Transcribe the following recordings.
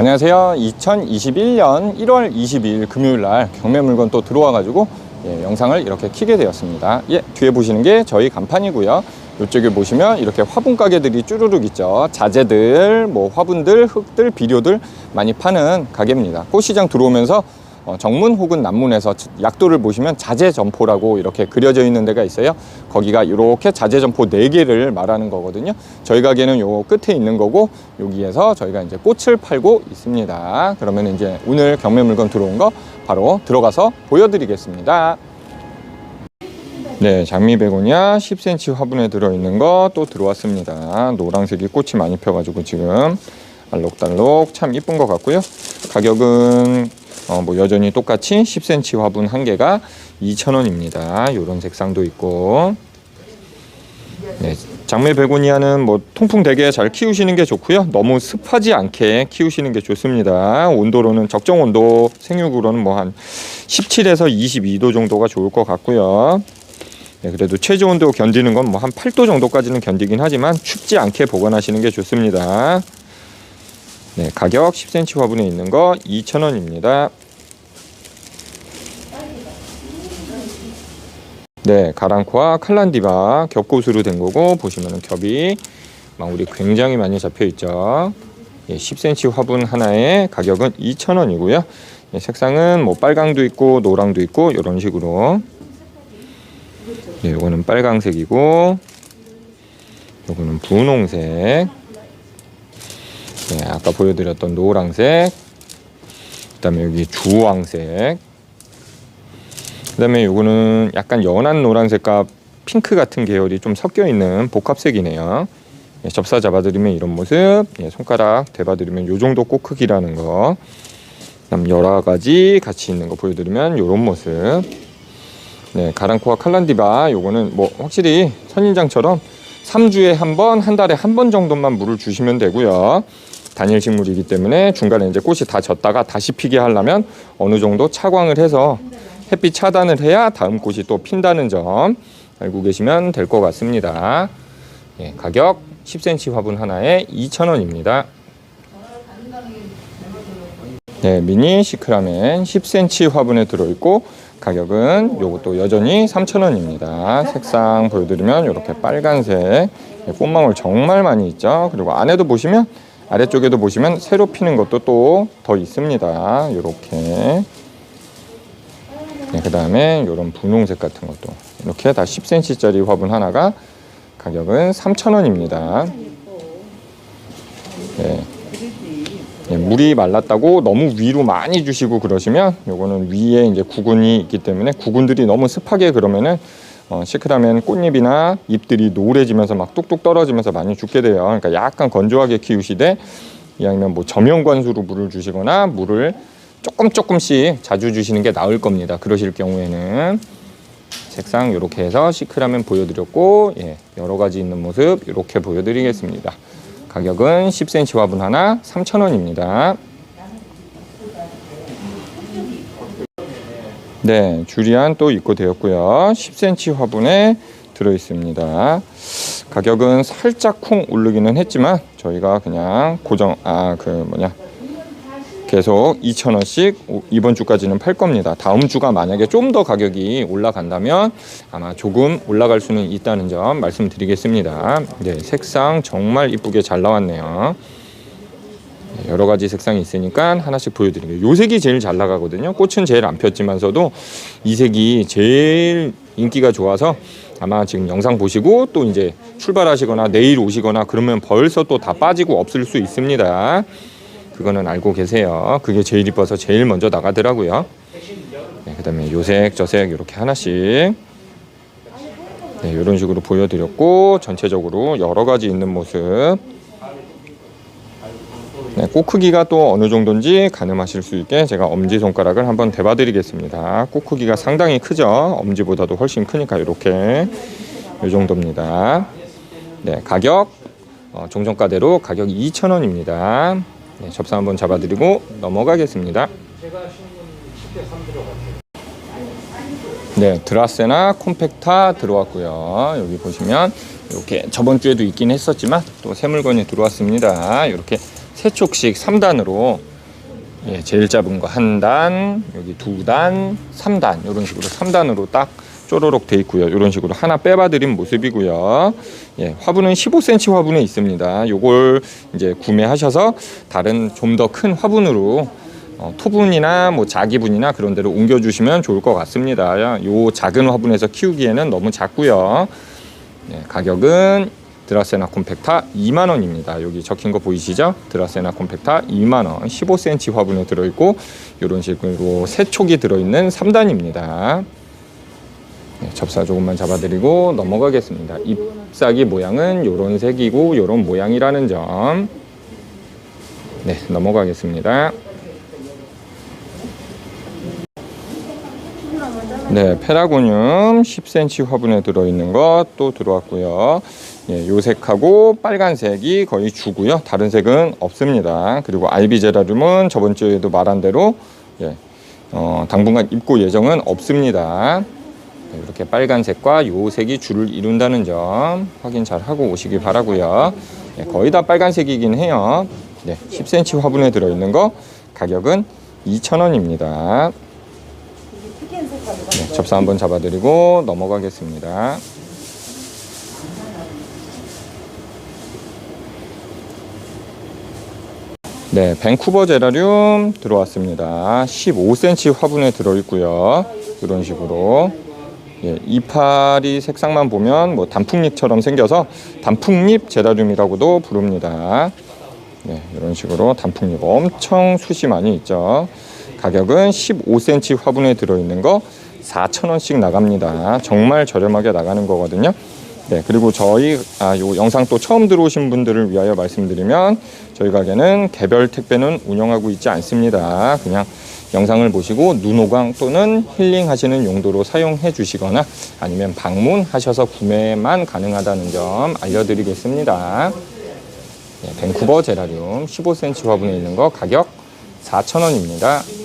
안녕하세요. 2021년 1월 22일 금요일 날 경매 물건 또 들어와가지고 예, 영상을 이렇게 키게 되었습니다. 예, 뒤에 보시는 게 저희 간판이고요. 이쪽에 보시면 이렇게 화분 가게들이 쭈루룩 있죠. 자재들, 뭐 화분들, 흙들, 비료들 많이 파는 가게입니다. 꽃시장 들어오면서 어, 정문 혹은 남문에서 약도를 보시면 자재 점포라고 이렇게 그려져 있는 데가 있어요. 거기가 이렇게 자재 점포 네개를 말하는 거거든요. 저희 가게는 요 끝에 있는 거고 여기에서 저희가 이제 꽃을 팔고 있습니다. 그러면 이제 오늘 경매 물건 들어온 거 바로 들어가서 보여드리겠습니다. 네, 장미 베고니아 10cm 화분에 들어있는 거 또 들어왔습니다. 노란색이 꽃이 많이 펴가지고 지금 알록달록 참 이쁜 것 같고요. 가격은 어, 뭐 여전히 똑같이 10cm 화분 한 개가 2,000원입니다. 이런 색상도 있고. 네, 장미 베고니아는 뭐 통풍 되게 잘 키우시는 게 좋고요. 너무 습하지 않게 키우시는 게 좋습니다. 온도로는 적정 온도 생육으로는 뭐 한 17에서 22도 정도가 좋을 것 같고요. 네, 그래도 최저 온도 견디는 건 뭐 한 8도 정도까지는 견디긴 하지만 춥지 않게 보관하시는 게 좋습니다. 네, 가격 10cm 화분에 있는 거 2,000원입니다. 네, 가랑코와 칼란디바 겹꽃으로 된 거고 보시면은 겹이 마무리 굉장히 많이 잡혀 있죠. 예, 10cm 화분 하나에 가격은 2,000원이고요. 예, 색상은 뭐 빨강도 있고 노랑도 있고 이런 식으로. 네, 요거는 빨강색이고 요거는 분홍색. 네, 아까 보여드렸던 노랑색. 그다음에 여기 주황색. 그다음에 요거는 약간 연한 노란색과 핑크 같은 계열이 좀 섞여 있는 복합색이네요. 예, 접사 잡아드리면 이런 모습, 예, 손가락 대봐드리면 요 정도 꽃 크기라는 거. 그다음 여러 가지 같이 있는 거 보여드리면 요런 모습. 네, 가랑코와 칼란디바 요거는 뭐 확실히 선인장처럼 3주에 한 번, 한 달에 한 번 정도만 물을 주시면 되고요. 단일 식물이기 때문에 중간에 이제 꽃이 다 졌다가 다시 피게 하려면 어느 정도 차광을 해서 햇빛 차단을 해야 다음 꽃이 또 핀다는 점 알고 계시면 될 것 같습니다. 예, 가격 10cm 화분 하나에 2,000원입니다. 네, 미니 시크라멘 10cm 화분에 들어있고 가격은 요것도 여전히 3,000원입니다. 색상 보여드리면 이렇게 빨간색 예, 꽃망울 정말 많이 있죠. 그리고 안에도 보시면 아래쪽에도 보시면 새로 피는 것도 또 더 있습니다. 이렇게 네, 그 다음에 이런 분홍색 같은 것도 이렇게 다 10cm짜리 화분 하나가 가격은 3,000원입니다. 네. 네, 물이 말랐다고 너무 위로 많이 주시고 그러시면 요거는 위에 이제 구근이 있기 때문에 구근들이 너무 습하게 그러면은 어, 시크라면 꽃잎이나 잎들이 노래지면서 막 뚝뚝 떨어지면서 많이 죽게 돼요. 그러니까 약간 건조하게 키우시되 아니면 뭐 저명 관수로 물을 주시거나 물을 조금 조금씩 자주 주시는 게 나을 겁니다. 그러실 경우에는 색상 이렇게 해서 시크라면 보여드렸고 예, 여러 가지 있는 모습 이렇게 보여드리겠습니다. 가격은 10cm 화분 하나 3,000원입니다. 네, 주리안 또 입고 되었고요. 10cm 화분에 들어 있습니다. 가격은 살짝 쿵 오르기는 했지만 저희가 그냥 고정 아 그 뭐냐 계속 2,000원씩 이번 주까지는 팔 겁니다. 다음 주가 만약에 좀 더 가격이 올라간다면 아마 조금 올라갈 수는 있다는 점 말씀드리겠습니다. 네, 색상 정말 이쁘게 잘 나왔네요. 네, 여러 가지 색상이 있으니까 하나씩 보여드릴게요. 요 색이 제일 잘 나가거든요. 꽃은 제일 안 폈지만서도 이 색이 제일 인기가 좋아서 아마 지금 영상 보시고 또 이제 출발하시거나 내일 오시거나 그러면 벌써 또 다 빠지고 없을 수 있습니다. 그거는 알고 계세요. 그게 제일 이뻐서 제일 먼저 나가더라고요. 네, 그다음에 요색 저색 이렇게 하나씩 네, 이런 식으로 보여드렸고 전체적으로 여러 가지 있는 모습. 네, 꽃 크기가 또 어느 정도인지 가늠하실 수 있게 제가 엄지 손가락을 한번 대봐 드리겠습니다. 꽃 크기가 상당히 크죠. 엄지보다도 훨씬 크니까 이렇게 이 정도입니다. 네, 가격 어, 종정가대로 가격 2,000원입니다. 네, 접사 한번 잡아 드리고 넘어가겠습니다. 네, 드라세나 콤팩타 들어왔고요. 여기 보시면 이렇게 저번 주에도 있긴 했었지만 또 새 물건이 들어왔습니다. 이렇게 세 촉씩 3단으로 예, 제일 작은 거 한 단, 여기 두 단, 삼단 이런 식으로 삼단으로 딱 쪼로록 돼 있고요. 이런 식으로 하나 빼봐 드린 모습이고요. 예, 화분은 15cm 화분에 있습니다. 요걸 이제 구매하셔서 다른 좀 더 큰 화분으로 어, 토분이나 뭐 자기분이나 그런 데로 옮겨 주시면 좋을 것 같습니다. 요 작은 화분에서 키우기에는 너무 작고요. 네, 가격은 드라세나 콤팩타 2만 원입니다. 여기 적힌 거 보이시죠? 드라세나 콤팩타 2만 원. 15cm 화분에 들어 있고 이런 식으로 세 촉이 들어 있는 3단입니다. 네, 접사 조금만 잡아드리고 넘어가겠습니다. 잎사귀 모양은 이런 색이고 이런 모양이라는 점. 네, 넘어가겠습니다. 네, 페라고늄 10cm 화분에 들어있는 것 또 들어왔고요. 예, 요 색하고 빨간색이 거의 주고요. 다른 색은 없습니다. 그리고 알비 제라륨은 저번 주에도 말한 대로 예, 어, 당분간 입고 예정은 없습니다. 네, 이렇게 빨간색과 요 색이 줄을 이룬다는 점 확인 잘 하고 오시기 바라고요. 예, 거의 다 빨간색이긴 해요. 네, 10cm 화분에 들어있는 거 가격은 2,000원입니다. 네, 접사 한번 잡아드리고 넘어가겠습니다. 네, 밴쿠버 제라륨 들어왔습니다. 15cm 화분에 들어있고요. 이런 식으로 예, 이파리 색상만 보면 뭐 단풍잎처럼 생겨서 단풍잎 제라륨이라고도 부릅니다. 네, 이런 식으로 단풍잎 엄청 숱이 많이 있죠. 가격은 15cm 화분에 들어있는 거 4,000원씩 나갑니다. 정말 저렴하게 나가는 거거든요. 네, 그리고 저희 아, 요 영상 또 처음 들어오신 분들을 위하여 말씀드리면 저희 가게는 개별 택배는 운영하고 있지 않습니다. 그냥 영상을 보시고 눈호강 또는 힐링 하시는 용도로 사용해 주시거나 아니면 방문하셔서 구매만 가능하다는 점 알려드리겠습니다. 네, 밴쿠버 제라륨 15cm 화분에 있는 거 가격 4,000원입니다.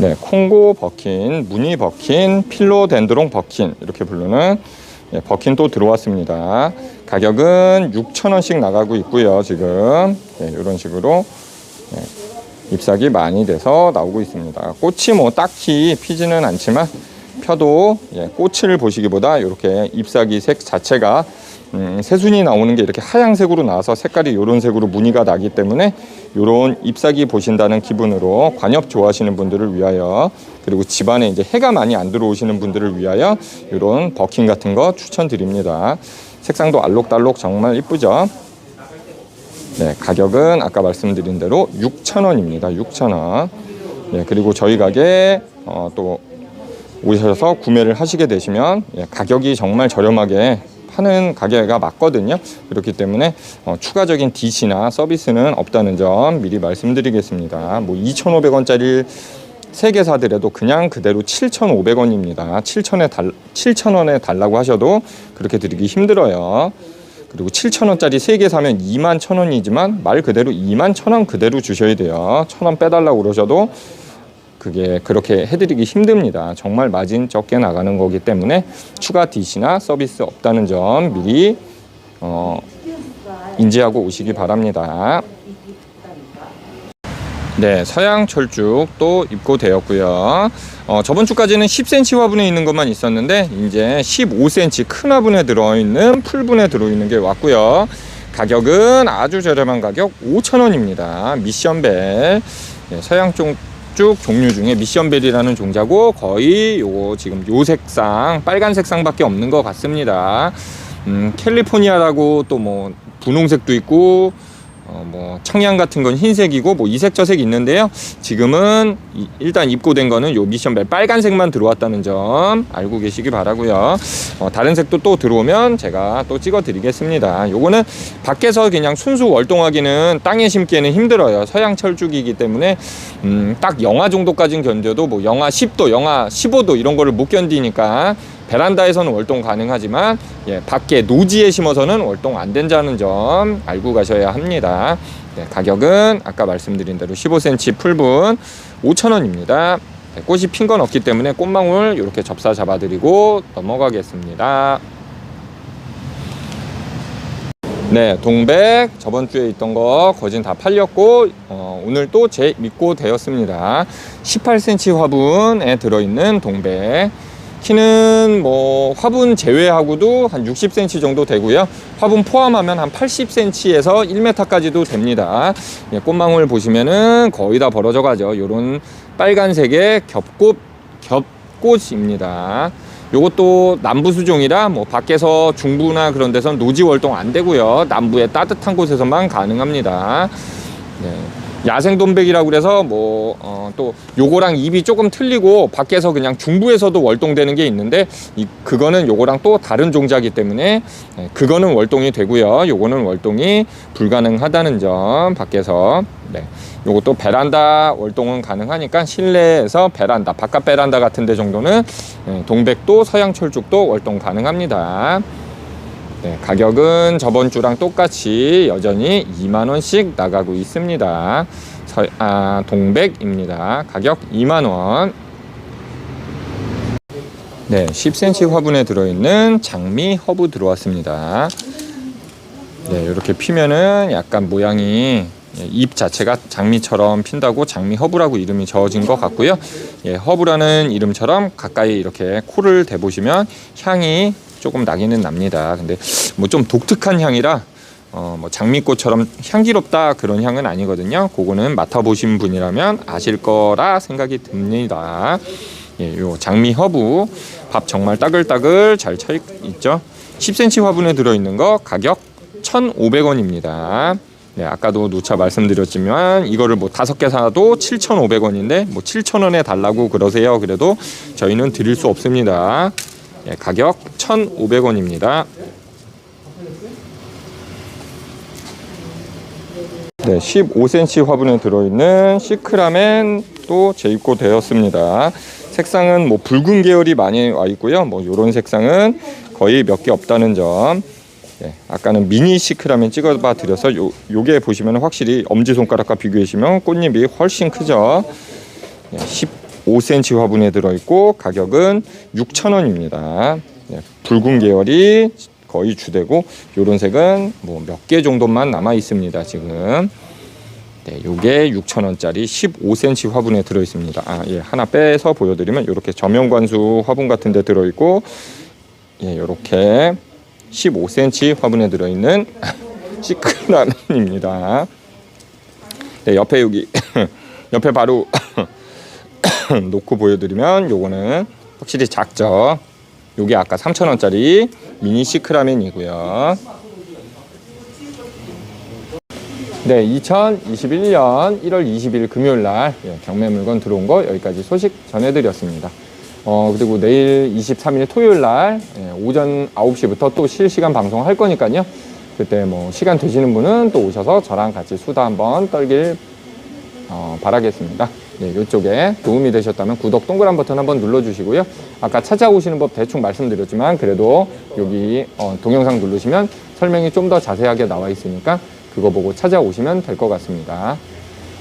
네, 콩고 버킨, 무늬 버킨, 필로덴드롱 버킨 이렇게 부르는 예, 버킨 또 들어왔습니다. 가격은 6,000원씩 나가고 있고요. 지금 예, 이런 식으로 예, 잎사귀 많이 돼서 나오고 있습니다. 꽃이 뭐 딱히 피지는 않지만 펴도 예, 꽃을 보시기보다 이렇게 잎사귀 색 자체가 음, 새순이 나오는 게 이렇게 하얀색으로 나와서 색깔이 이런 색으로 무늬가 나기 때문에 이런 잎사귀 보신다는 기분으로 관엽 좋아하시는 분들을 위하여 그리고 집안에 이제 해가 많이 안 들어오시는 분들을 위하여 이런 버킨 같은 거 추천드립니다. 색상도 알록달록 정말 이쁘죠? 네, 가격은 아까 말씀드린 대로 6,000원입니다. 6,000원. 네, 그리고 저희 가게 어, 또 오셔서 구매를 하시게 되시면 예, 가격이 정말 저렴하게 파는 가게가 맞거든요. 그렇기 때문에 어, 추가적인 DC나 서비스는 없다는 점 미리 말씀드리겠습니다. 뭐 2,500원짜리 세개 사더라도 그냥 그대로 7,500원입니다. 7,000에 달 7,000원에 달라고 하셔도 그렇게 드리기 힘들어요. 그리고 7,000원짜리 세 개 사면 2만 1,000원이지만 말 그대로 2만 1,000원 그대로 주셔야 돼요. 1,000원 빼달라고 그러셔도 그게 그렇게 해드리기 힘듭니다. 정말 마진 적게 나가는 거기 때문에 추가 DC나 서비스 없다는 점 미리 어, 인지하고 오시기 바랍니다. 네, 서양 철쭉 또 입고되었고요. 어, 저번 주까지는 10cm 화분에 있는 것만 있었는데 이제 15cm 큰 화분에 들어있는 풀분에 들어있는 게 왔고요. 가격은 아주 저렴한 가격 5,000원입니다. 미션벨 네, 서양 쪽 쭉 종류 중에 미션벨이라는 종자고 거의 요거 지금 요 색상 빨간 색상밖에 없는 것 같습니다. 음, 캘리포니아라고 또 뭐 분홍색도 있고 어, 뭐 청양 같은 건 흰색이고 뭐 이색 저색 있는데요. 지금은 이- 일단 입고된 거는 요 미션벨 빨간색만 들어왔다는 점 알고 계시기 바라고요. 어, 다른 색도 또 들어오면 제가 또 찍어 드리겠습니다. 요거는 밖에서 그냥 순수 월동하기는 땅에 심기에는 힘들어요. 서양 철쭉이기 때문에 음, 딱 영하 정도까지는 견뎌도 뭐 영하 10도, 영하 15도 이런 거를 못 견디니까 베란다에서는 월동 가능하지만 예, 밖에 노지에 심어서는 월동 안 된다는 점 알고 가셔야 합니다. 네, 가격은 아까 말씀드린 대로 15cm 풀분 5,000원입니다. 네, 꽃이 핀 건 없기 때문에 꽃망울 이렇게 접사 잡아드리고 넘어가겠습니다. 네, 동백 저번 주에 있던 거 거진 다 팔렸고 어, 오늘 또 재입고 되었습니다. 18cm 화분에 들어있는 동백. 키는 뭐 화분 제외하고도 한 60cm 정도 되고요. 화분 포함하면 한 80cm에서 1m까지도 됩니다. 예, 꽃망울 보시면은 거의 다 벌어져 가죠. 요런 빨간색의 겹꽃 겹꽃입니다. 요것도 남부 수종이라 뭐 밖에서 중부나 그런 데선 노지 월동 안 되고요. 남부의 따뜻한 곳에서만 가능합니다. 네. 야생 돈백이라고 그래서 뭐 또 요거랑 입이 조금 틀리고 밖에서 그냥 중부에서도 월동되는 게 있는데 이 그거는 요거랑 또 다른 종자이기 때문에 네, 그거는 월동이 되고요. 요거는 월동이 불가능하다는 점 밖에서 네. 요것도 베란다 월동은 가능하니까 실내에서 베란다 바깥 베란다 같은 데 정도는 네, 동백도 서양 철쭉도 월동 가능합니다. 네, 가격은 저번 주랑 똑같이 여전히 2만 원씩 나가고 있습니다. 서, 아, 동백입니다. 가격 2만 원. 네, 10cm 화분에 들어있는 장미 허브 들어왔습니다. 네, 이렇게 피면은 약간 모양이 예, 잎 자체가 장미처럼 핀다고 장미 허브라고 이름이 저어진 것 같고요. 예, 허브라는 이름처럼 가까이 이렇게 코를 대보시면 향이 조금 나기는 납니다. 근데 뭐 좀 독특한 향이라 어, 뭐 장미꽃처럼 향기롭다 그런 향은 아니거든요. 그거는 맡아보신 분이라면 아실 거라 생각이 듭니다. 예, 요 장미 허브 밥 정말 따글따글 잘 차 있죠. 10cm 화분에 들어있는 거 가격 1,500원입니다. 네, 아까도 누차 말씀드렸지만 이거를 뭐 다섯 개 사도 7,500원인데 뭐 7,000원에 달라고 그러세요. 그래도 저희는 드릴 수 없습니다. 예, 가격 1,500원입니다. 네, 15cm 화분에 들어있는 시크라멘 또 재입고 되었습니다. 색상은 뭐 붉은 계열이 많이 와 있고요. 뭐 이런 색상은 거의 몇 개 없다는 점. 예, 아까는 미니 시크라멘 찍어봐 드려서 요, 요게 보시면 확실히 엄지손가락과 비교해시면 꽃잎이 훨씬 크죠. 예, 15cm 화분에 들어있고 가격은 6,000원입니다. 예, 붉은 계열이 거의 주되고 요런 색은 뭐 몇 개 정도만 남아 있습니다. 지금. 네, 요게 6,000원짜리 15cm 화분에 들어 있습니다. 아, 예. 하나 빼서 보여 드리면 요렇게 저면 관수 화분 같은 데 들어 있고 예, 요렇게 15cm 화분에 들어 있는 시크라멘입니다. 네, 옆에 여기 옆에 바로 놓고 보여드리면 요거는 확실히 작죠. 요게 아까 3,000원짜리 미니 시크라멘이고요. 네, 2021년 1월 20일 금요일 날 예, 경매 물건 들어온 거 여기까지 소식 전해드렸습니다. 어, 그리고 내일 23일 토요일 날 예, 오전 9시부터 또 실시간 방송할 거니까요. 그때 뭐 시간 되시는 분은 또 오셔서 저랑 같이 수다 한번 떨길 어, 바라겠습니다. 예, 이쪽에 도움이 되셨다면 구독 동그란 버튼 한번 눌러주시고요. 아까 찾아오시는 법 대충 말씀드렸지만 그래도 여기 어, 동영상 누르시면 설명이 좀 더 자세하게 나와 있으니까 그거 보고 찾아오시면 될 것 같습니다.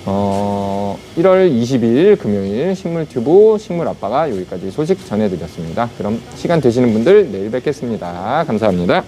어, 1월 22일 금요일 식물튜브 식물아빠가 여기까지 소식 전해드렸습니다. 그럼 시간 되시는 분들 내일 뵙겠습니다. 감사합니다.